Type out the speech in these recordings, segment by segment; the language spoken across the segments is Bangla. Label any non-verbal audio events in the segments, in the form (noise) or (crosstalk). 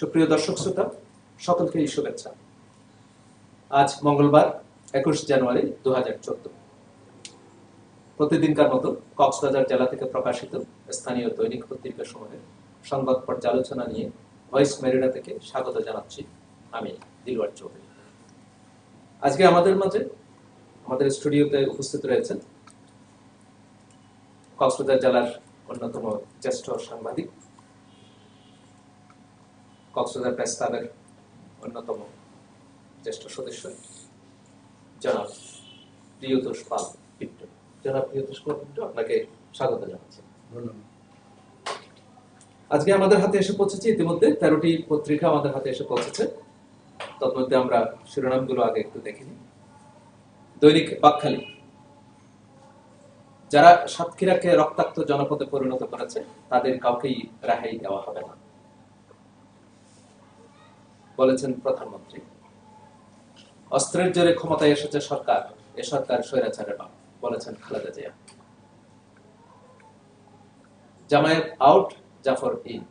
সুপ্রিয় দর্শক শ্রোতা সকলকে শুভেচ্ছা। আজ মঙ্গলবার, একুশ জানুয়ারি দু হাজার চোদ্দ। প্রতিদিনকার মতো কক্সবাজার জেলা থেকে প্রকাশিত স্থানীয় দৈনিক পত্রিকা সমূহের সংবাদ পর্যালোচনা নিয়ে ভয়েস মেরিনা থেকে স্বাগত জানাচ্ছি আমি দিলওয়ার চৌধুরী। আজকে আমাদের মাঝে, আমাদের স্টুডিওতে উপস্থিত রয়েছেন কক্সবাজার জেলার অন্যতম জ্যেষ্ঠ সাংবাদিক কক্সবাজার প্রেস ক্লাবের অন্যতম জ্যেষ্ঠ সদস্য জনাব প্রিয়তোষ পাল পিন্টু জনাব প্রিয়তোষ পাল পিন্টু আপনাকে স্বাগত জানাচ্ছি। ধন্যবাদ। আজকে আমাদের হাতে এসে পৌঁছেছে। ইতিমধ্যে তেরোটি পত্রিকা আমাদের হাতে এসে পৌঁছেছে। তন্মধ্যে আমরা শিরোনামগুলো আগে একটু দেখিনি দৈনিক বাকখালী। যারা সাতক্ষীরাকে রক্তাক্ত জনপদে পরিণত করেছে তাদের কাউকেই রেহাই দেওয়া হবে না। বলেছেন প্রধানমন্ত্রী। অস্ত্রের জোরে ক্ষমতায় এসেছে সরকার, এ সরকার স্বৈরাচারের বাপ, বলেছেন খালেদা জিয়া। জামায়াত আউট, জাফর ইন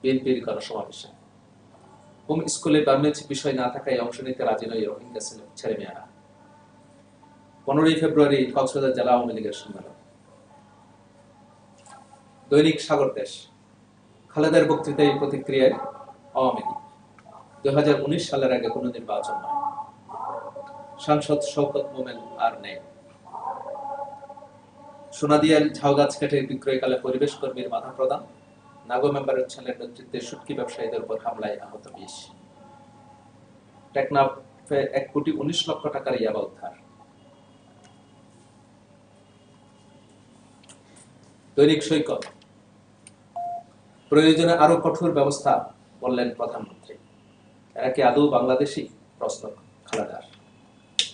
বিএনপির গণসমাবেশে। হোম স্কুলে গার্মেন্টস বিষয় না থাকায় অংশ নিতে রাজি নয় রোহিঙ্গা ছেলে মেয়েরা পনেরোই ফেব্রুয়ারি কক্সবাজার জেলা আওয়ামী লীগের সম্মেলন। দৈনিক সাগর দেশ। খালেদার বক্তৃতায় প্রতিক্রিয়ায় আওয়ামী লীগ। দুই হাজার উনিশ সালের আগে কোনো নির্বাচন নয় সাংসদ শওকত মোমেন আর নেই। কেটে বিক্রয়কালে পরিবেশ কর্মীর বাধা প্রদান, নাগো মেম্বারের ছেলের নেতৃত্বে সুটকি ব্যবসায়ীদের উপর হামলায় আহত বিশ টেকনাফে এক কোটি উনিশ লক্ষ টাকার ইয়াবা উদ্ধার। দৈনিক সৈকত। প্রয়োজনে আরও কঠোর ব্যবস্থা বললেন প্রধানমন্ত্রী। এরা কি আদৌ বাংলাদেশি? প্রশ্ন, খালেদার।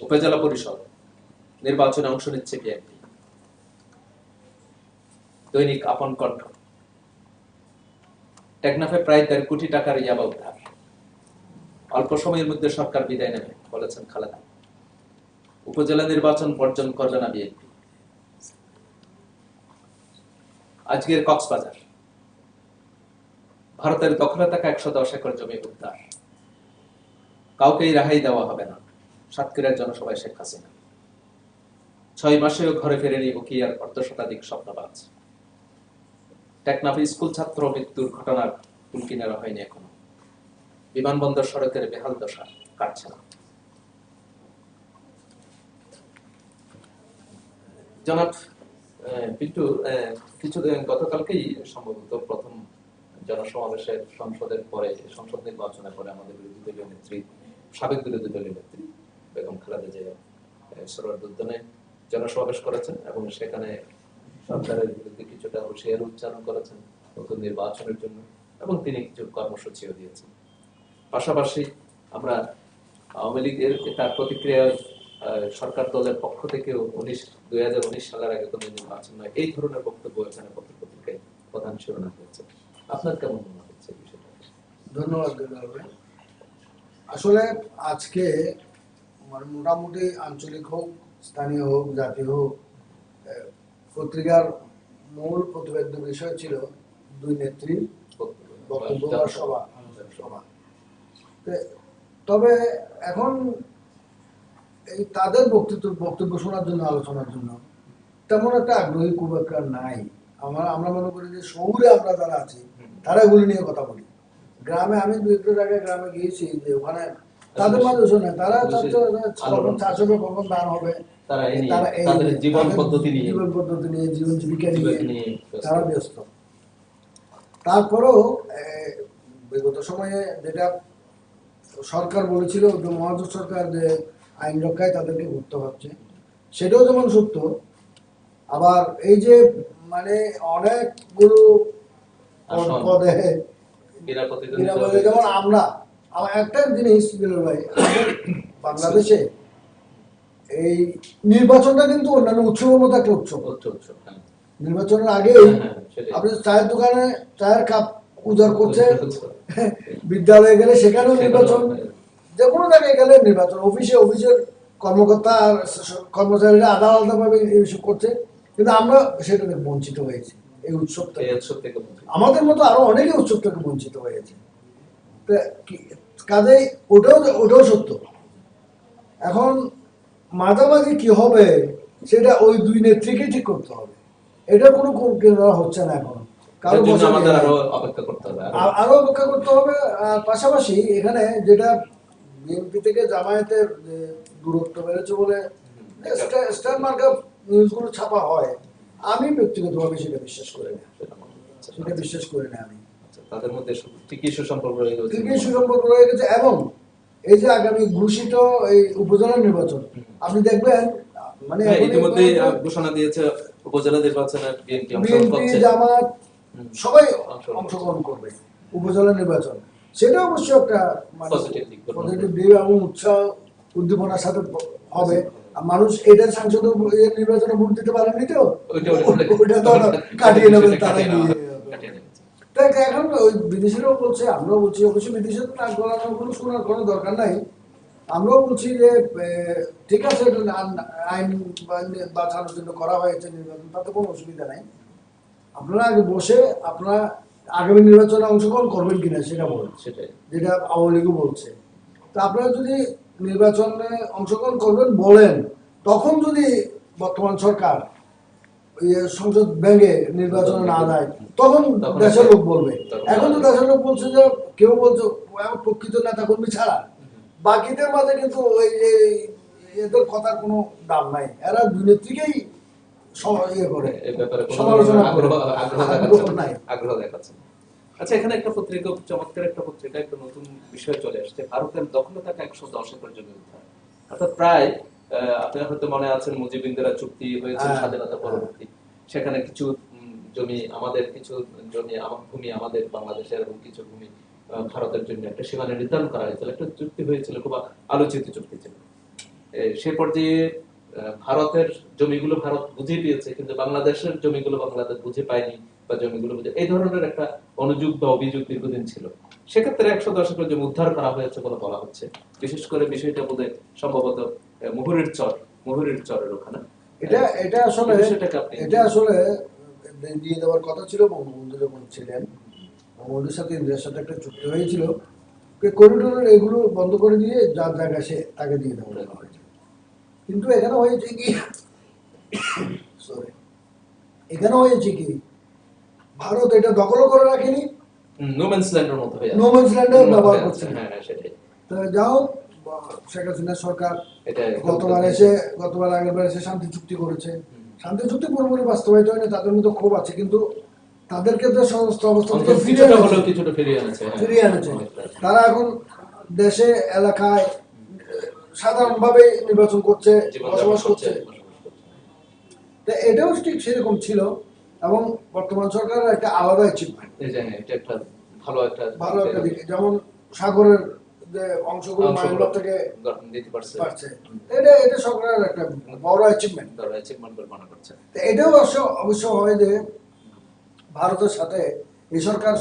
উপজেলা পরিষদ, নির্বাচনে অংশ নিচ্ছে বিএনপি দৈনিক আপন কণ্ঠ। টেকনাফে প্রায় দেড় কোটি টাকার ইয়াবা উদ্ধার। অল্প সময়ের মধ্যে সরকার বিদায় নেবে, বলেছেন খালেদা উপজেলা নির্বাচন বর্জন করবে না বিএনপি। আজকের কক্সবাজার। ভারতের দখলে থাকা একশো দশ একর জমি উদ্ধার। কাউকেই রেহাই দেওয়া হবে না। সাতক্ষীরার জনসভায় শেখ হাসিনা। ছয় মাসেও ঘরে ফেরেনি উকিয়ার অর্ধ শতাধিক স্বপ্নবাজ। টেকনাফে স্কুল ছাত্র মৃত্যুর ঘটনার কুলকি নেওয়া হয়নি এখনও। বিমানবন্দর সড়কের বেহাল দশা কাটছে না। জনাব পিন্টু কিছু গতকালকেই সম্ভবত প্রথম জনসমাবেশের সংসদের পরে, সংসদ নির্বাচনের পরে আমাদের বিরোধী দলীয় নেত্রী সাবেক বিরোধী দলীয় নেত্রী বেগম খালেদা জিয়া সরোয়ার উদ্যানে জনসমাবেশ করেছেন এবং সেখানে সরকারের বিরুদ্ধে কিছুটা হুঁশিয়ারি উচ্চারণ করেছেন নতুন নির্বাচনের জন্য এবং তিনি কিছু কর্মসূচিও দিয়েছেন। পাশাপাশি আমরা আওয়ামী লীগের তার প্রতিক্রিয়ায় আহ, সরকার দলের পক্ষ থেকেও উনিশ দুই হাজার উনিশ সালের আগে কোনো নির্বাচন নয় এই ধরনের বক্তব্য এখানে পত্রিকায় প্রধান শিরোনাম হয়েছে আপনার কেমন মনে হচ্ছে বিষয়টা? ধন্যবাদ আসলে আজকে মানে মোটামুটি আঞ্চলিক হোক স্থানীয় হোক জাতীয় হোক পত্রিকার মূল প্রতিবেদ্য বিষয় ছিল দুই নেত্রী বক্তব্য সভা সভা। তবে এখন এই তাদের বক্তৃত্ব বক্তব্য শোনার জন্য আলোচনার জন্য তেমন একটা আগ্রহী খুব একটা নাই। আমরা আমরা মনে করি যে শহুরে আমরা যারা আছি তারা এগুলি নিয়ে কথা বলি। গ্রামে আমি দু একটু জায়গায় গ্রামে গিয়েছি যে ওখানে তাদের মাঝে শোনে তারা কখন চাষ হবে কখন ধান হবে? তারা এই নিয়ে, তারা এই তাদের জীবন পদ্ধতি নিয়ে জীবন পদ্ধতি নিয়ে জীবন জীবিকা নিয়ে জীবিকা নিয়ে ব্যস্ত। তারা ব্যস্ত। তারপরেও বিগত সময়ে যেটা সরকার বলেছিল যে মহাজোট সরকার যে আইন রক্ষায় তাদেরকে হচ্ছে সেটাও যেমন সত্য আবার এই যে মানে অনেকগুলো পদ- যেমন আমরা আমার একটা জিনিস ভাই বাংলাদেশে এই নির্বাচনটা কিন্তু অন্যান্য উৎসবের মতো একটা উৎসব। হ্যাঁ। নির্বাচনের আগেই হ্যাঁ, হ্যাঁ। আপনি চায়ের দোকানে চায়ের কাপ উজাড় করছে বিদ্যালয়ে গেলে সেখানেও নির্বাচন যে কোনো জায়গায় গেলে নির্বাচন অফিসে অফিসের কর্মকর্তা আর কর্মচারীরা আলাদা আলাদাভাবে এইসব করছে কিন্তু আমরা সেটা বঞ্চিত হয়েছি। এই উৎসব থেকে। আমাদের মতো আরও অনেকে উৎসব থেকে বঞ্চিত হয়েছে। তা কি- কাজেই ওটাও ওটাও সত্য। এখন মাঝামাঝি কি হবে সেটা ওই দুই নেত্রীকে ঠিক করতে হবে। এটা কোনো হচ্ছে না এখন। কারও। আরও অপেক্ষা করতে হবে আরও। পাশাপাশি এখানে যেটা বিএনপি থেকে জামায়াতের দূরত্ব বেড়েছে বলে স্টা- স্টার মার্কা নিউজগুলো ছাপা হয়। আমি ব্যক্তিগতভাবে সেটা বিশ্বাস করি না। সেটা মনে বিশ্বাস করি না আমি। আচ্ছা, তাদের মধ্যে ঠিকই সুসম্পর্ক রয়ে গেছে? ঠিকই সুসম্পর্ক রয়ে গেছে? এবং এই যে আগামী ঘোষিত এই উপজেলা নির্বাচন আপনি দেখবেন মানে হ্যাঁ, পর্যন্ত ঘোষণা দিয়েছে উপজেলা নির্বাচনে বিএনপি অংশগ্রহণ করছে। জামাত সবাই অংশগ্রহণ করবে উপজেলা নির্বাচন। সেটা অবশ্য একটা মানে Positive দিক পজিটিভ দিক এবং উৎসাহ উদ্দীপনার সাথে হবে। মানুষ এটা সাংসদ নির্বাচনে ভোট দিতে পারেনি তো? ওইটা কাটিয়ে সেটা তারা। তাই এখন ওই বিদেশিরাও বলছে আমরাও বলছি অবশ্যই বিদেশে নাক গলানোর কোনো শোনার কোনো দরকার নাই। আমরাও বলছি যে ঠিক আছে আইন- বাঁচানোর জন্য করা হয়েছে নির্বাচন তাতে কোনো অসুবিধা নাই। আপনারা আগে বসে আপনারা আগামী নির্বাচনে অংশগ্রহণ করবেন কিনা সেটা বলুন। সেটাই। যেটা আওয়ামী লীগও বলছে। তা আপনারা যদি নির্বাচনে অংশগ্রহণ করবেন বলেন তখন যদি বর্তমান সরকার ইয়ে সংসদ ভেঙে নির্বাচনে না দেয় তখন দেশের লোক বলবে। এখন তো দেশের লোক বলছে যে কেউ বলছে "ও প্রকৃত নেতা কর্মী ছাড়া। বাকিদের মাঝে কিন্তু ওই এই- এদের কথার কোনো দাম নাই। এরা দুই নেত্রীকেই ইয়ে করে ব্যাপারে কোনো সমালোচনা করে। আগ্রহ আগ্রহ আগ্রহ দেখাচ্ছে আচ্ছা এখানে একটা পত্রিকা চমৎকার একটা পত্রিকা একটা নতুন বিষয় চলে আসছে। ভারতের দখলে থাকা একশো দশ একর জমি উদ্ধার অর্থাৎ প্রায় আপনার হয়তো মনে আছেন মুজিবিন্দিরা চুক্তি হয়েছে হ্যাঁ। স্বাধীনতা পরবর্তী। সেখানে কিছু জমি আমাদের কিছু জমি আমার ভূমি আমাদের বাংলাদেশের এবং কিছু ভূমি ভারতের জন্য একটা সীমানা নির্ধারণ করা হয়েছিল। একটা চুক্তি হয়েছিল খুব আলোচিত চুক্তি ছিল। সে পর্যায়ে ভারতের জমিগুলো ভারত বুঝে পেয়েছে কিন্তু বাংলাদেশের জমিগুলো বাংলাদেশ বুঝে পায়নি। বা জমিগুলো এই ধরনের একটা অনুযোগ বা অভিযোগ দীর্ঘদিন ছিল। সেক্ষেত্রে একশো দশকের জমি উদ্ধার করা হয়েছে বলে বলা হচ্ছে বিশেষ করে বিষয়টা বোধহয় সম্ভবত মুহুরীর চর মুহুরীর চরের ওখানে। এটা এটা আসলে এটা আসলে দিয়ে দেওয়ার কথা ছিল বঙ্গবন্ধু যখন ছিলেন। বঙ্গবন্ধুর সাথে ইন্দিরার সাথে একটা চুক্তি হয়েছিল। করিডোরের এগুলো বন্ধ করে দিয়ে যার জায়গা সে তাকে দিয়ে দেওয়া হয়েছে। কিন্তু এখানে হয়েছে কি? (coughs) সরি এখানে হয়েছে কি? ভারত এটা দখল করে রাখেনি। নোম্যান্স ল্যান্ডের মতো হয়ে ব্যবহার করছে। হ্যাঁ হ্যাঁ, সেটাই। তো যাও শেখ হাসিনা সরকার গতবার এসে গতবার আগের বার এসে শান্তি চুক্তি করেছে। শান্তি চুক্তি পুরোপুরি বাস্তবায়িত হয়নি তাদের মধ্যে ক্ষোভ আছে কিন্তু তাদেরকে তো সমস্ত অবস্থা থেকে ফিরিয়ে কিছুটা ফিরিয়ে এনেছে হ্যাঁ। ফিরিয়ে তারা এখন দেশে এলাকায় সাধারণভাবে নির্বাচন করছে বসবাস করছে এটাও ঠিক সেরকম ছিল। এবং বর্তমান সরকারের একটা আলাদা অ্যাচিভমেন্ট এটা একটা ভালো একটা ভালো একটা দিক। যেমন সাগরের যে অংশগুলো থেকে দিতে পারছে। এটা এটা সরকারের একটা বড় অ্যাচিভমেন্ট তারা অ্যাচিভমেন্ট বলে মনে করছে। এটাও অবশ্য অবশ্য হয় যে ভারতের সাথে এই সরকার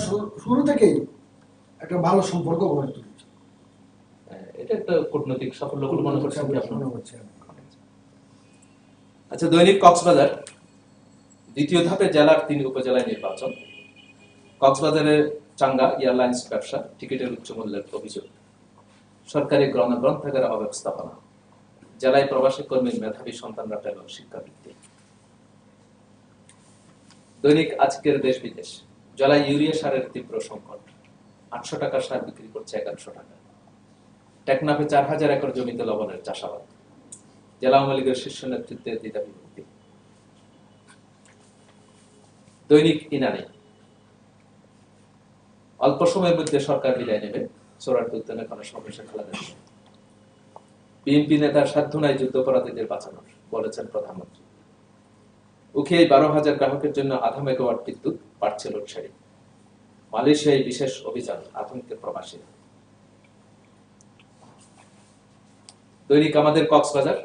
শুরু থেকেই একটা ভালো সম্পর্ক গড়ে তুলেছে। হ্যাঁ, এটা একটা কূটনৈতিক সাফল্য বলে মনে? মনে করছে আচ্ছা দৈনিক কক্সবাজার। দ্বিতীয় ধাপে জেলার তিন উপজেলায় নির্বাচন। কক্সবাজারের চাঙ্গা এয়ারলাইন্স ব্যবসা, টিকিটের উচ্চ মূল্যের অভিযোগ। সরকারি গ্রন্থ গ্রন্থাগারের অব্যবস্থাপনা। জেলায় প্রবাসী কর্মীর মেধাবী সন্তানরা পেল শিক্ষাবৃত্তি। দৈনিক আজকের দেশ বিদেশ। জলায় ইউরিয়া সারের তীব্র সংকট। আটশো টাকা সার বিক্রি করছে এগারোশো টাকা টেকনাফে চার হাজার একর জমিতে লবণের চাষাবাদ। জেলা আওয়ামী লীগের শীর্ষ নেতৃত্বে দ্বিধা বিভক্তি দৈনিক ইনানি অল্প সময়ের মধ্যে সরকার বিদায় নেবে। সোরাট উদ্যানে কোনো সমাবেশে খেলা দেবে বিএনপি নেতার সাধ্য নাই যুদ্ধাপরাধীদের বাঁচানোর, বলেছেন প্রধানমন্ত্রী। উখিয়ায় বারো হাজার গ্রাহকের জন্য আধা মেগাওয়াট বিদ্যুৎ পাচ্ছে লোডশেডিং। মালয়েশিয়ায় বিশেষ অভিযান আতঙ্কের প্রবাসী। দৈনিক আমাদের কক্সবাজার।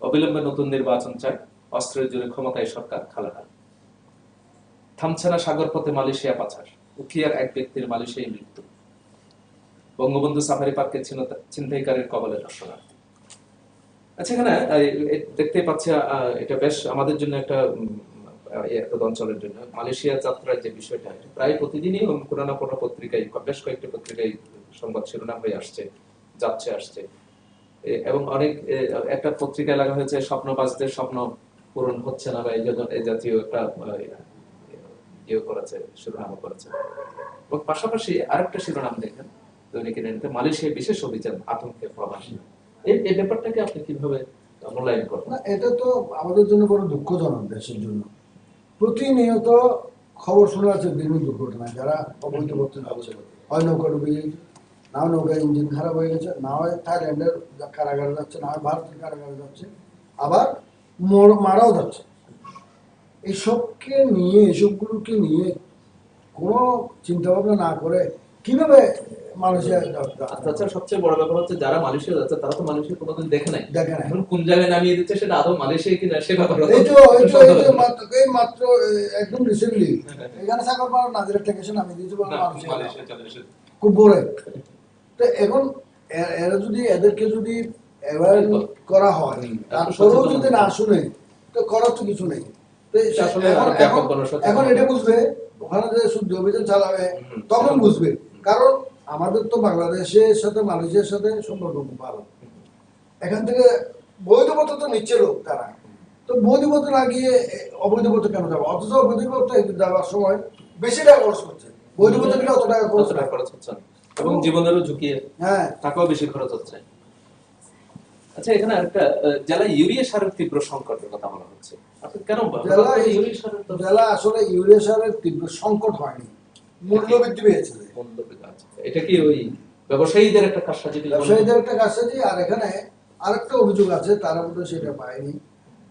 অবিলম্বে নতুন নির্বাচন চায় অস্ত্রের জোরে ক্ষমতায় সরকার খালাটা থামছে না সাগর পথে মালয়েশিয়া পাচার। উখিয়ার এক ব্যক্তির মালয়েশিয়ায় মৃত্যু। বঙ্গবন্ধু সাফারি পার্কে ছিনতাইকারীর কবলে দর্শনার্থী। আচ্ছা এখানে দেখতেই পাচ্ছি এটা বেশ আমাদের জন্য একটা অঞ্চলের জন্য। মালয়েশিয়া যাত্রার যে বিষয়টা প্রায় প্রতিদিনই কোনো না কোনো পত্রিকায়, বেশ কয়েকটি পত্রিকায় সংবাদ শিরোনাম হয়ে আসছে, যাচ্ছে, আসছে। এবং অনেক একটা পত্রিকায় লাগা হয়েছে, স্বপ্নবাজদের স্বপ্ন পূরণ হচ্ছে না বা এই জন্য এই জাতীয় একটা ইয়ে করেছে শিরোনাম করেছে। এবং পাশাপাশি আরেকটা শিরোনাম দেখেন দৈনিক ইন্ডিয়াতে মালয়েশিয়ায় বিশেষ অভিযান আতঙ্কে প্রবাসী। এই এই ব্যাপারটাকে আপনি কীভাবে মূল্যায়ন করবেন না এটা তো আমাদের জন্য বড় দুঃখজনক দেশের জন্য। প্রতিনিয়ত খবর শোনা যাচ্ছে বিভিন্ন দুর্ঘটনা যারা অবৈধ পথে যাচ্ছে। হয় নৌকা ডুবে গেছে না হয় নৌকা ইঞ্জিন খারাপ হয়ে গেছে না হয় থাইল্যান্ডের কারাগারে যাচ্ছে না হয় ভারতের কারাগারে যাচ্ছে আবার মর- মারাও যাচ্ছে। এইসবকে নিয়ে এসবগুলোকে নিয়ে কোনো চিন্তা ভাবনা না করে কীভাবে তাছাড়া সবচেয়ে বড় ব্যাপার হচ্ছে যারা মালয়েশিয়া যাচ্ছে তারা তো মালয়েশিয়া কোনোদিন দেখে নাই। দেখে এখন কোন জায়গায় নামিয়ে দিচ্ছে সেটা আদৌ মালয়েশিয়া কিনা সে ব্যাপার এই তো এই তো এই মাত্র এই মাত্র একদম রিসেন্টলি এখানে সাগর পাড়া নাজিরের টেকেশন আমি দিয়েছি বলে মালয়েশিয়া। খুব বড় তো এখন এরা যদি এদেরকে যদি অ্যাওয়ার করা হয় তারপরেও যদি না শুনে তো করার তো কিছু নেই। এখন- আরও ব্যাপক এখন- গণসচেতনতা। এখন এটা বুঝবে। ওখানে যে শুদ্ধ অভিযান চালাবে তখন বুঝবে। কারণ আমাদের তো বাংলাদেশের সাথে মালয়েশিয়ার সাথে সম্পর্ক ভালো। এখান থেকে বৈধ পথে তো নিচ্ছে লোক তারা। তো বৈধ না গিয়ে এ, অবৈধ কেন যাব? অথচ অবৈধ পথে যাওয়ার সময় বেশি টাকা খরচ করছে বৈধ পথে গেলে অত টাকা খরচ খরচ হচ্ছে। এবং জীবনেরও ঝুঁকিয়ে হ্যাঁ। টাকাও বেশি খরচ হচ্ছে। আচ্ছা এখানে একটা জেলা ইউরিয়া সারের তীব্র সংকটের কথা বলা হচ্ছে। কেন জেলা ইউরিয়া সারের জেলা আসলে ইউরিয়া সারের তীব্র সংকট হয়নি। মূল্য বৃদ্ধি পেয়েছে। মন্দ এটা কি ওই ব্যবসায়ীদের একটা কারসাজি ব্যবসায়ীদের একটা কাছে আর এখানে আরেকটা অভিযোগ আছে তারা মধ্যে সেটা পায়নি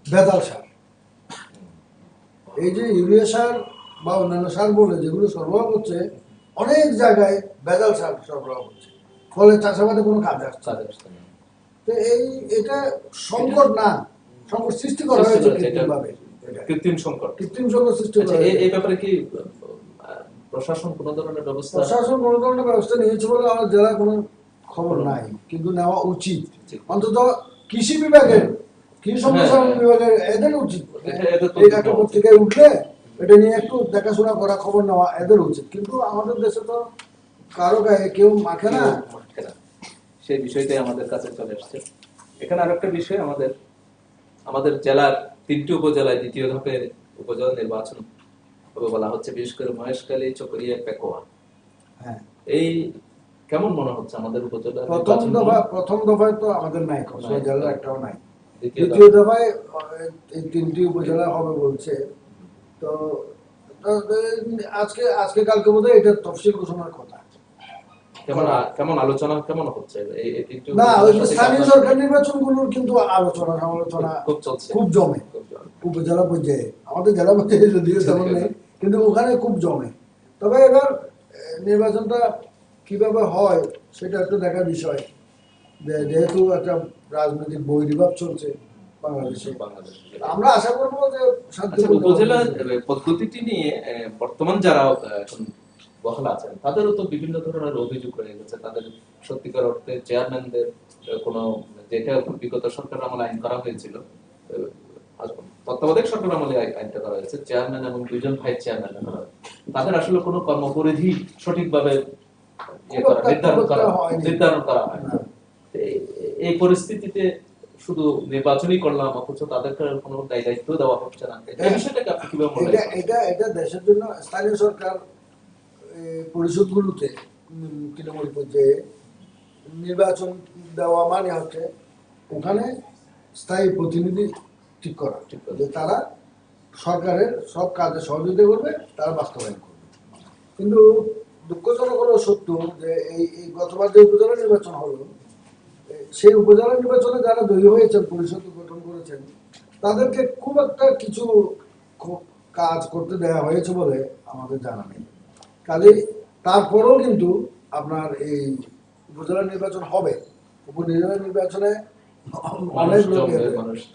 বেতাল সার। এই যে ইউরিয়া সার বা অন্যান্য সার বলে যেগুলো সরবরাহ করছে অনেক জায়গায় বেতাল সার সরবরাহ করছে। ফলে চাষাবাদে কোনো কাজ আসছে না। কাজে আসছে না। তো এই এটা সংকট না। সংকট সৃষ্টি করা হয়েছে কৃত্রিমভাবে। কৃত্রিম সংকট। কৃত্রিম সংকট সৃষ্টি আচ্ছা, করা এই- ব্যাপারে কি প্রশাসন কোন ধরনের ব্যবস্থা? প্রশাসন কোনো ধরনের ব্যবস্থা নিয়েছে বলে আমার জেলায় কোনো খবর নাই। কিন্তু নেওয়া উচিত। অন্তত কৃষি বিভাগের কৃষি সম্প্রসারণ হ্যাঁ। বিভাগের এদের উচিত। এটা- এই একটা পত্রিকায় উঠলে এটা নিয়ে একটু দেখাশোনা করা খবর নেওয়া এদের উচিত। কিন্তু আমাদের দেশে তো কারও গায়ে কেউ মাখে না। সেই বিষয়টাই আমাদের কাছে চলে আসছে এখানে আর একটা বিষয় আমাদের আমাদের জেলার তিনটি উপজেলায় দ্বিতীয় ধাপে উপজেলা নির্বাচন হবে বলা হচ্ছে বিশেষ করে মহেশখালী চকরিয়া পেকোয়া। হ্যাঁ। এই কেমন মনে হচ্ছে আমাদের উপজেলা প্রথম দফা প্রথম দফায় তো আমাদের নাই। জেলার একটাও নাই। দ্বিতীয় দফায় এই তিনটি উপজেলা হবে বলছে। তো আজকে আজকে কালকে বোধহয় এটার তফসিল ঘোষণার কথা। কেমন কেমন আলোচনা কেমন হচ্ছে? না ওই স্থানীয় সরকার নির্বাচনগুলোর কিন্তু আলোচনা সমালোচনা খুব চলছে। খুব জমে। উপজেলা পর্যায়ে। আমাদের জেলা পর্যায়ে যদিও তেমন নেই কিন্তু ওখানে খুব জমে। তবে এবার নির্বাচনটা কীভাবে হয় সেটা একটু দেখার বিষয়। যেহেতু একটা রাজনৈতিক বহির্ভাব চলছে বাংলাদেশে। আমরা আশা করব যে আচ্ছা উপজেলা পদ্ধতিটি নিয়ে বর্তমান যারা বহাল আছেন তাদেরও তো বিভিন্ন ধরনের অভিযোগ রয়ে গেছে। তাদের সত্যিকার অর্থে চেয়ারম্যানদের কোনো যেটা বিগত সরকার আমলে আইন করা হয়েছিল তত্ত্বাবধায়ক সরকার আমলে আইনটা করা হয়েছে। চেয়ারম্যান এবং দুইজন ভাইস চেয়ারম্যান তাদের আসলে কোনো কর্মপরিধি সঠিকভাবে ইয়ে নির্ধারণ করা নির্ধারণ করা হয়। এই- এই পরিস্থিতিতে শুধু নির্বাচনই করলাম অথচ তাদেরকে কোনো দায় দায়িত্ব দেওয়া হচ্ছে না। এই বিষয়টাকে আপনি কীভাবে এটা এটা দেশের জন্য স্থানীয় সরকার পরিষদগুলোতে তৃণমূল পর্যায়ে নির্বাচন দেওয়া মানে হচ্ছে ওখানে স্থায়ী প্রতিনিধি ঠিক করা ঠিক করা। যে তারা সরকারের সব কাজে সহযোগিতা করবে তারা বাস্তবায়ন করবে কিন্তু দুঃখজনক হলো সত্য যে এই এই গতবার যে উপজেলা নির্বাচন হলো সেই উপজেলা নির্বাচনে যারা দলীয় হয়েছেন পরিষদ গঠন করেছেন তাদেরকে খুব একটা কিছু কাজ করতে দেওয়া হয়েছে বলে আমাদের জানা নেই কাজে তারপরেও কিন্তু আপনার এই উপজেলা নির্বাচন হবে। উপজেলা নির্বাচনে অনেক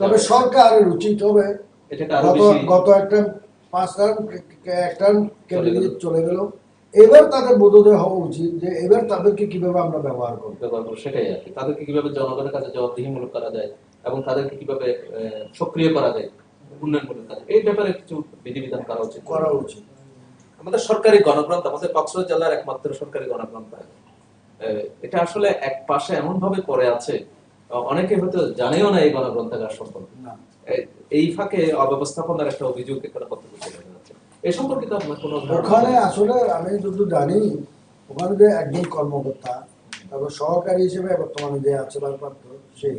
তবে। সরকারের উচিত হবে। গত গত একটা পাঁচ টার্ম এক টার্ম চলে গেল। চলে গেল। এবার তাদের বোধোদয় হওয়া উচিত যে এবার তাদেরকে কীভাবে আমরা ব্যবহার করব। ব্যবহার করব সেটাই আর কি। তাদেরকে কীভাবে জনগণের কাছে জবাবদিহিমূলক করা যায় এবং তাদেরকে কীভাবে সক্রিয় করা যায় উন্নয়নমূলক কাজ এই ব্যাপারে কিছু বিধিবিধান করা উচিত। করা উচিত। আমাদের সরকারি গণগ্রন্থ আমাদের কক্সবাজার জেলার একমাত্র সরকারি গণগ্রন্থ। এটা আসলে এক পাশে এমন ভাবে পড়ে আছে অনেকে হয়তো জানেও না এই গণগ্রন্থাগার সম্পর্কে। এই ফাঁকে অব্যবস্থাপনার একটা অভিযোগ এখানে বক্তব্য চলে যাচ্ছে। এ সম্পর্কিত আপনার কোনো ওখানে আসলে আমি যত জানি ওখানে যে একজন কর্মকর্তা তারপর সহকারী হিসেবে বর্তমানে যে আছে ভারপ্রাপ্ত সেই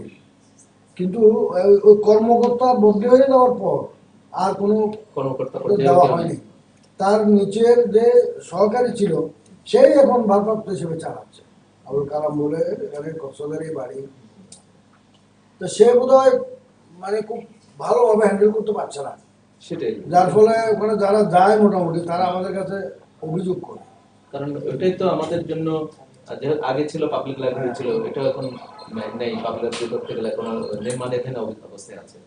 কিন্তু ওই- ওই কর্মকর্তা বদলি হয়ে যাওয়ার পর আর কোনো কর্মকর্তা দেওয়া হয়নি। তার নিচের যে সহকারী ছিল সেই এখন ভারপ্রাপ্ত হিসেবে চালাচ্ছে। আবুল কালাম বলে এখানে কক্সবাজারের বাড়ি। তো সে বোধহয় মানে খুব ভালোভাবে হ্যান্ডেল করতে পারছে না। সেটাই। যার ফলে ওখানে যারা যায় মোটামুটি তারা আমাদের কাছে অভিযোগ করে। কারণ ওইটাই তো আমাদের জন্য আগে ছিল পাবলিক লাইব্রেরি ছিল এটা এখন নেই। পাবলিক লাইব্রেরি করতে গেলে নির্মাণাধীন অব- অবস্থায় আছে।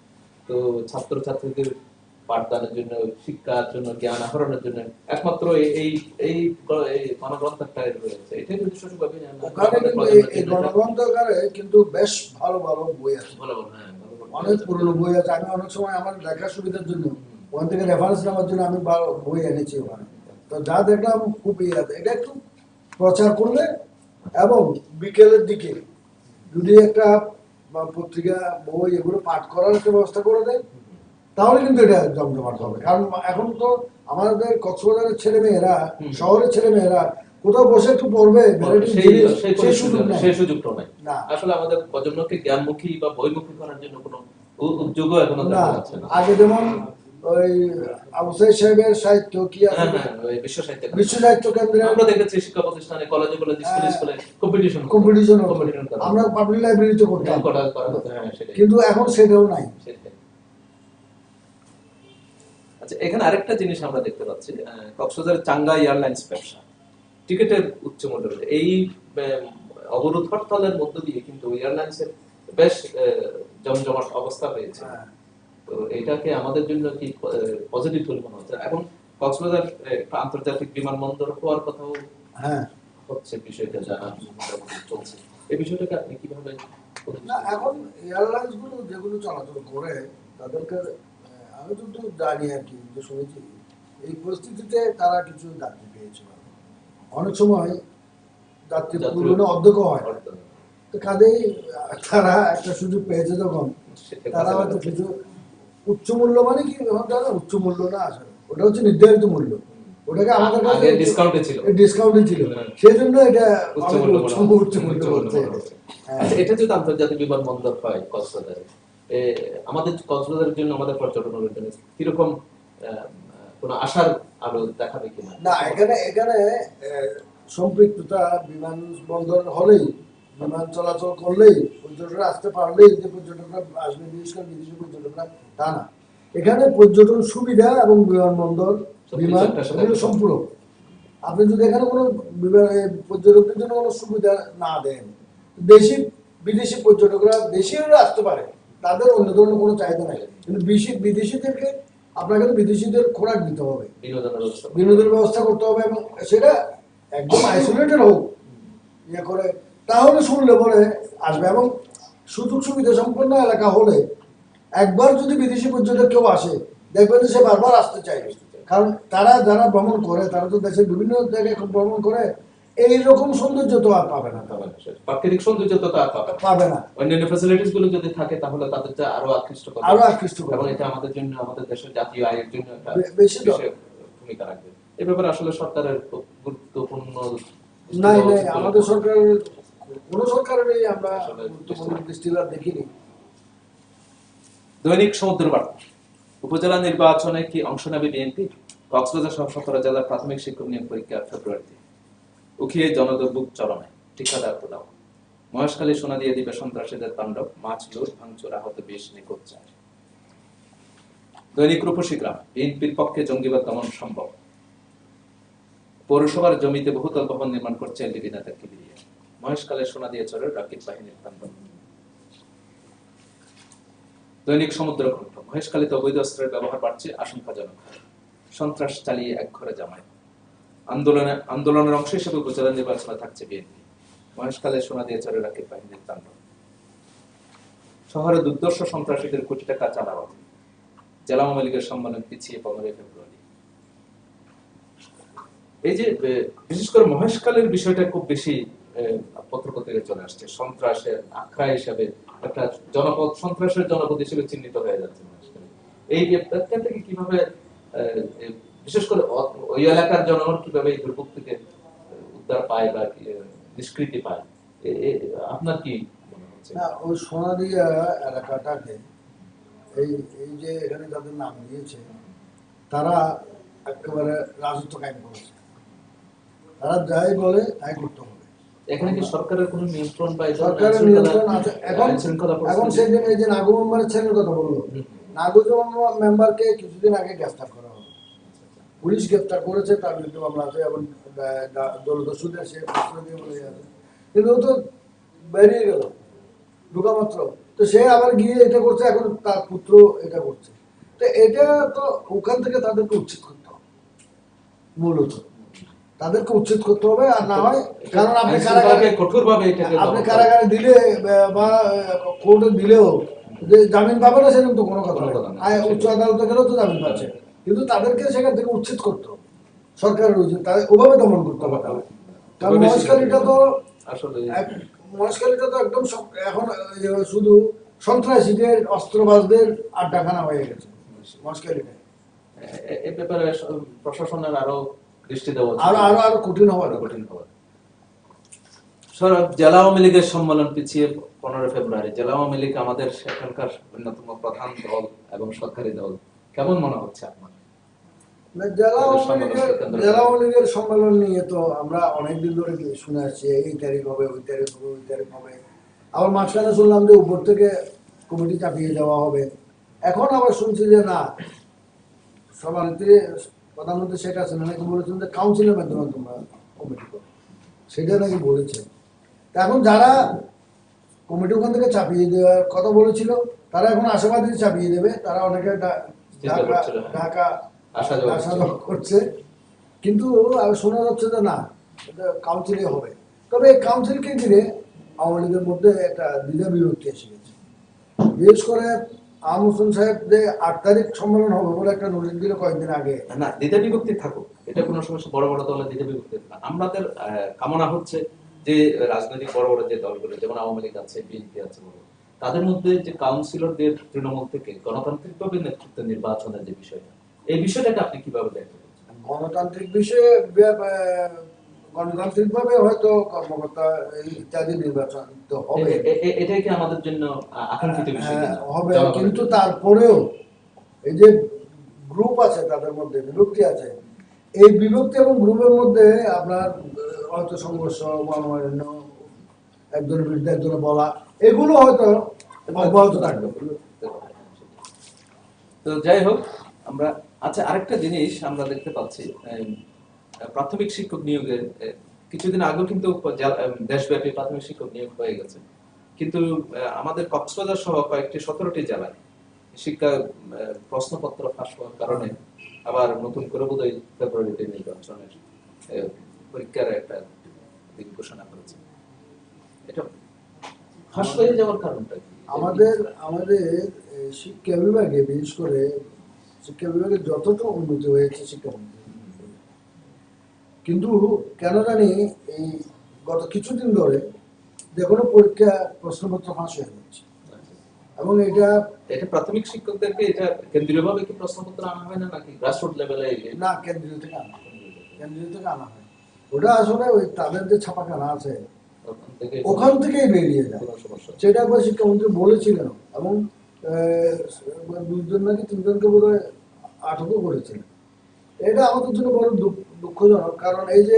তো ছাত্র ছাত্রীদের পাঠদানের জন্য শিক্ষার জন্য জ্ঞান আহরণের জন্য। একমাত্র এই এই এই গ- এই মানগ্রন্থাগারটাই রয়েছে। এটাই যদি সুযোগভাবে নেন না, কিন্তু এই- এই প্রজন্মের জন্য এটা গণগ্রন্থাগারে কিন্তু বেশ ভালো ভালো বই আছে। ভালো ভালো, হ্যাঁ, ভালো। অনেক পুরনো বই আছে। আমি অনেক সময় আমার দেখার সুবিধার জন্য ওখান থেকে রেফারেন্স নেওয়ার জন্য আমি ভালো বই এনেছি ওখানে। তো যা দেখলাম খুব ইয়ে আছে। এটা একটু প্রচার করলে এবং বিকেলের দিকে যদি একটা পত্রিকা বই এগুলো পাঠ করার একটা ব্যবস্থা করে দেয় তাহলে কিন্তু এটা জমজমাট হবে। কারণ এখন তো আমাদের কক্সবাজারের ছেলে মেয়েরা শহরের ছেলে মেয়েরা কোথাও বসে একটু পড়বে সেই জিনিস, সেই সেই সুযোগ সেই সুযোগটাও নাই। আসলে আমাদের প্রজন্মকে জ্ঞানমুখী বা বইমুখী করার জন্য কোনো উ- উদ্যোগও এখনও না। দেখা যাচ্ছে না। আগে যেমন ওই আবু সাহেবের সাহিত্য কি আছে? হ্যাঁ হ্যাঁ বিশ্ব সাহিত্য বিশ্ব সাহিত্য কেন্দ্রে আমরা দেখেছি শিক্ষা প্রতিষ্ঠানে কলেজে কলেজে স্কুলে। স্কুলে কম্পিটিশন কম্পিটিশন আমরা পাবলিক লাইব্রেরিতে করতাম। হ্যাঁ কিন্তু এখন সেটাও নাই। আচ্ছা এখানে আরেকটা জিনিস আমরা দেখতে পাচ্ছি কক্সবাজারের চাঙ্গা এয়ারলাইন্স ব্যবসা। টিকিটের উচ্চ মূল্য। এই অবরোধ হরতালের মধ্য দিয়ে কিন্তু এয়ারলাইন্সের বেশ জমজমাট অবস্থা হয়েছে। হ্যাঁ। তো এটাকে আমাদের জন্য কি পজিটিভ বলে মনে হচ্ছে? এখন কক্সবাজার একটা আন্তর্জাতিক বিমানবন্দর হওয়ার কথাও হ্যাঁ। হচ্ছে বিষয়টা জানা চলছে। এই বিষয়টাকে আপনি কীভাবে এখন এয়ারলাইন্সগুলো যেগুলো চলাচল করে তাদেরকে আমি তো জানি আর কি শুনেছি এই পরিস্থিতিতে তারা কিছু যাত্রী পেয়েছিল অনেক সময় যাত্রী পূরণে অধ্যক্ষ হয় তো কাজেই তারা একটা সুযোগ পেয়েছে যখন তারা হয়তো কিছু উচ্চ মূল্য মানে কি উচ্চ মূল্য না আসলে ওটা হচ্ছে নির্ধারিত মূল্য। ওটাকে আমাদের কাছে ডিসকাউন্টে ছিল। ডিসকাউন্টে ছিল। হ্যাঁ। সেই জন্য এটা উচ্চ মূল্য উচ্চ মূল্য। হ্যাঁ। আচ্ছা, এটা যদি আন্তর্জাতিক বিমানবন্দর হয় কক্সবাজারে আমাদের কক্সবাজারের জন্য আমাদের পর্যটনের জন্য কীরকম কোনো আশার আলো দেখাবে কিনা? না এখানে এখানে সম্পৃক্ততা বিমানবন্দর হলেই বিমান চলাচল করলেই পর্যটকরা আসতে পারলেই যে পর্যটকরা আসবে বিশেষ করে বিদেশি পর্যটকরা তা না। এখানে পর্যটন সুবিধা এবং বিমানবন্দর বিমান এগুলো সম্পূরক আপনি যদি এখানে কোনো পর্যটকদের জন্য কোনো সুবিধা না দেন দেশি বিদেশি পর্যটকরা দেশিরা আসতে পারে। তাদের অন্য ধরনের কোনো চাহিদা নাই। কিন্তু বিদেশি বিদেশিদেরকে আপনাকে বিদেশিদের খোরাক দিতে হবে। বিনোদনের ব্যবস্থা বিনোদনের ব্যবস্থা করতে হবে এবং সেটা একদম আইসোলেটেড হোক ইয়ে করে তাহলে শুনলে পরে আসবে এবং সুযোগ সুবিধা সম্পন্ন এলাকা হলে একবার যদি বিদেশি পর্যটক কেউ আসে দেখবেন যে সে বারবার আসতে চাইবে কারণ তারা যারা ভ্রমণ করে তারা তো দেশের বিভিন্ন জায়গায় ভ্রমণ করে এইরকম সৌন্দর্য তো আর পাবে না পাবে প্রাকৃতিক সৌন্দর্য তো তার পাবে না। পাবে না। অন্যান্য ফ্যাসিলিটিসগুলো যদি থাকে তাহলে তাদেরকে আরও আকৃষ্ট করবে। আরও আকৃষ্ট করবে। এবং এটা আমাদের জন্য আমাদের দেশের জাতীয় আয়ের জন্য একটা বেশি ভূমিকা রাখবে। এই ব্যাপারে আসলে সরকারের গুরুত্বপূর্ণ নাই দৃষ্টি নাই আমাদের। সরকারের কোনো সরকারেরই আমরা গুরুত্বপূর্ণ দৃষ্টিপাত দেখিনি। দৈনিক সমুদ্র বার্তা উপজেলা নির্বাচনে কি অংশ নেবে বিএনপি? কক্সবাজার সহ সতেরো জেলার প্রাথমিক শিক্ষক নিয়োগ পরীক্ষা ফেব্রুয়ারিতে। উখিয়ে জনদুর্ভোগ চরমে। ঠিকাদার প্রদাহ মহেশখালী সোনা দিয়ে দিবে সন্ত্রাসীদের তাণ্ডব, মাছ লুট, ভাঙচুর আহত বিশ নিখোঁজ চার। দৈনিক রূপসী গ্রাম, বিএনপির পক্ষে জঙ্গিবাদ দমন সম্ভব। পৌরসভার জমিতে বহুতল ভবন নির্মাণ করছে এলডিবি নেতা কিবিরিয়া মহেশখালে সোনা দিয়ে চরের রাকিব বাহিনীর তাণ্ডব। দৈনিক সমুদ্র কণ্ঠ মহেশখালীতে অবৈধ অস্ত্রের ব্যবহার বাড়ছে আশঙ্কাজনক। সন্ত্রাস চালিয়ে এক ঘরে জামায় আন্দোলনে আন্দোলনের অংশ হিসেবে উপজেলা নির্বাচনে থাকছে বিএনপি। মহেশখালে সোনা দিয়ে চরে রাখে বাহিনীর তাণ্ডব শহরে দুর্দর্শ সন্ত্রাসীদের কোটি টাকা চাঁদাবাদ জেলা আওয়ামী লীগের সম্মেলন পিছিয়ে পনেরোই ফেব্রুয়ারি। এই যে বিশেষ করে মহেশখালের বিষয়টা খুব বেশি এ, পত্রপত্রিকা চলে আসছে। সন্ত্রাসের আখড়া হিসাবে একটা জনপদ সন্ত্রাসের জনপদ হিসেবে চিহ্নিত হয়ে যাচ্ছে মহেশখালী। এই থেকে কীভাবে বিশেষ করে ওই এলাকার জনগণ কীভাবে এই দুর্ভোগ থেকে উদ্ধার পায় বা নিষ্কৃতি পায়? আপনার কি না ওই সোনাদিয়া এলাকাটাকে এই এই যে এখানে যাদের নাম দিয়েছে তারা একেবারে রাজত্ব কায়েম করেছে। তারা যাই বলে তাই করতে হবে। এখানে কি সরকারের কোনো নিয়ন্ত্রণ বা এই সরকারের নিয়ন্ত্রণ আছে। এখন এখন পরিস্থিতি- সেই দিন এই যে নাগু মেম্বারের ছেলের কথা বলল। নাগু মেম্বারকে কিছুদিন আগে গ্রেফতার করা পুলিশ গ্রেফতার করেছে তার বিরুদ্ধে মামলা আছে এবং দলদস্যুদের সে প্রশ্রয় দিয়ে বলে আছে কিন্তু ও তো বেরিয়ে গেল ঢোকা মাত্র। তো সে আবার গিয়ে এটা করছে এখন তার পুত্র এটা করছে। তো এটা তো ওখান থেকে তাদেরকে উচ্ছেদ করতে হবে মূলত তাদেরকে উচ্ছেদ করতে হবে আর না হয় কারণ আপনি কারাগারে কঠোরভাবে আপনি কারাগারে দিলে বা- কোর্টে দিলেও যে জামিন পাবে না সেরকম তো কোনো কথা। আয় উচ্চ আদালতে গেলেও তো জামিন পাচ্ছে। কিন্তু তাদেরকে সেখান থেকে উচ্ছেদ করতে সরকারের উচিত। তাদের ওভাবে দমন করতে হবে তাহলে। কারণ মহেশখালীটা তো আসলে মহেশখালীটা তো একদম এখন শুধু সন্ত্রাসীদের অস্ত্রবাজদের আড্ডাখানা হয়ে গেছে। মহেশখালীটা এ- ব্যাপারে প্রশাসনের আরও দৃষ্টি দেওয়া আরও আরও আরও কঠিন হওয়ার কঠিন হওয়ার জেলা আওয়ামী লীগের সম্মেলন পিছিয়ে পনেরো ফেব্রুয়ারি। জেলা আওয়ামী লীগ আমাদের সেখানকার অন্যতম প্রধান দল এবং সরকারি দল। কেমন মনে হচ্ছে আপনার? জেলা আওয়ামী সম্মেলন নিয়ে তো আমরা অনেকদিন ধরে শুনে আসছি এই তারিখ হবে ওই তারিখ হবে ওই তারিখ হবে। আবার মাঝখানে শুনলাম যে উপর থেকে কমিটি চাপিয়ে দেওয়া হবে। এখন আবার শুনছি যে না সভানেত্রী প্রধানমন্ত্রী শেখ হাসিনা নাকি বলেছেন যে কাউন্সিলের মাধ্যমে তোমরা কমিটি করো। সেটা নাকি বলেছে। এখন যারা কমিটি ওখান থেকে চাপিয়ে দেওয়ার কথা বলেছিল তারা এখন আশাবাদী চাপিয়ে দেবে। তারা অনেকে ঢাকা হ্যাঁ। ঢাকা আসা যাওয়া করছে কিন্তু শোনা যাচ্ছে যে না এটা কাউন্সিলে হবে। তবে এই কাউন্সিলকে ঘিরে আওয়ামী লীগের মধ্যে একটা দ্বিধা বিভক্তি এসে গেছে। বিশেষ করে আম হোসেন সাহেব যে আট তারিখ সম্মেলন হবে বলে একটা নোটিশ দিল কয়েকদিন আগে। না দ্বিধা বিভক্তি থাকুক। এটা কোনো সমস্যা বড় বড় দলের দ্বিধা বিভক্তি না। আমাদের কামনা হচ্ছে যে রাজনৈতিক বড় বড় যে দলগুলো যেমন আওয়ামী লীগ আছে বিএনপি আছে বড় তাদের মধ্যে যে কাউন্সিলরদের তৃণমূল থেকে গণতান্ত্রিকভাবে নেতৃত্ব নির্বাচনের যে বিষয়টা এই বিষয়টাকে আপনি কীভাবে পাচ্ছেন গণতান্ত্রিক বিষয়ে গণতান্ত্রিক ভাবে হয়তো কর্মকর্তা ইত্যাদি নির্বাচন হবে। এটাই কি আমাদের জন্য আকাঙ্ক্ষিত বিষয় হ্যাঁ, হবে কিন্তু তারপরেও এই যে গ্রুপ আছে তাদের মধ্যে বিভক্তি আছে এই বিভক্তি এবং গ্রুপের মধ্যে আপনার হয়তো সংঘর্ষ মনোমালিন্য একজনের বিরুদ্ধে একজনের বলা এগুলো হয়তো অব্যাহত থাকবে। তো যাই হোক আমরা আচ্ছা আরেকটা জিনিস আমরা দেখতে পাচ্ছি প্রাথমিক শিক্ষক নিয়োগের কিছুদিন আগেও কিন্তু দেশব্যাপী প্রাথমিক শিক্ষক নিয়োগ হয়ে গেছে। কিন্তু আমাদের কক্সবাজার সহ কয়েকটি সতেরোটি জেলায় শিক্ষা প্রশ্নপত্র ফাঁস হওয়ার কারণে আবার নতুন করে বোধহয় ফেব্রুয়ারিতে নির্বাচনের পরীক্ষার একটা দিন ঘোষণা করেছে। এটা ফাঁস হয়ে যাওয়ার কারণটা আমাদের আমাদের শিক্ষা বিভাগে বিশেষ করে শিক্ষা উন্নতি হয়েছে শিক্ষা কিন্তু কেন জানি এই গত কিছুদিন ধরে যে কোনো পরীক্ষা প্রশ্নপত্র ফাঁস হয়ে যাচ্ছে। এবং এটা এটা প্রাথমিক শিক্ষকদেরকে এটা কেন্দ্রীয়ভাবে কি প্রশ্নপত্র আনা হয় না নাকি গ্রাসরুট লেভেলে না কেন্দ্রীয় থেকে আনা হয়। কেন্দ্রীয় থেকে আনা হয়। ওটা আসলে ওই তাদের যে ছাপাখানা আছে ওখান থেকে থেকেই বেরিয়ে যায়। সেটা একবার শিক্ষামন্ত্রী বলেছিলেন এবং দুজন নাকি তিনজনকে বোধ হয় আটকও করেছিলেন এটা আমাদের জন্য বড় দুঃখজনক কারণ এই যে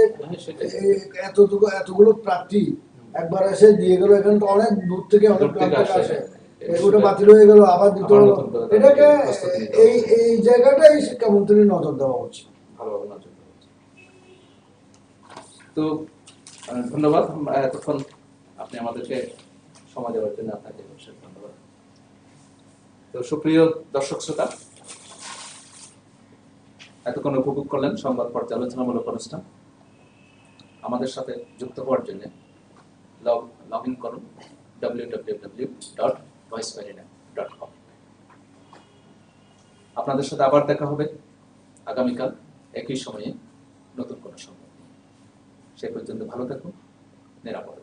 হ্যাঁ, এতটুকু এতগুলো প্রার্থী একবার এসে দিয়ে গেল এখানে তো অনেক দূর থেকে অনেক থেকে আসে। আসে। এগুলো বাতিল হয়ে গেল আবার দিতে হলো এটাকে এই এই জায়গাটাই শিক্ষামন্ত্রীর নজর দেওয়া উচিত। ভালোভাবে নজর দেওয়া তো ধন্যবাদ। এতক্ষণ আপনি আমাদেরকে সময় দেওয়ার জন্য আপনাকে ধন্যবাদ। তো সুপ্রিয় দর্শক শ্রোতা, এতক্ষণ উপভোগ করলেন সংবাদ পর্যালোচনামূলক অনুষ্ঠান। আমাদের সাথে যুক্ত হওয়ার জন্য লগ লগ ইন করুন W dot voice dot com আপনাদের সাথে আবার দেখা হবে আগামীকাল একই সময়ে নতুন কোনো সংবাদ সে পর্যন্ত ভালো থাকুন নিরাপত্তা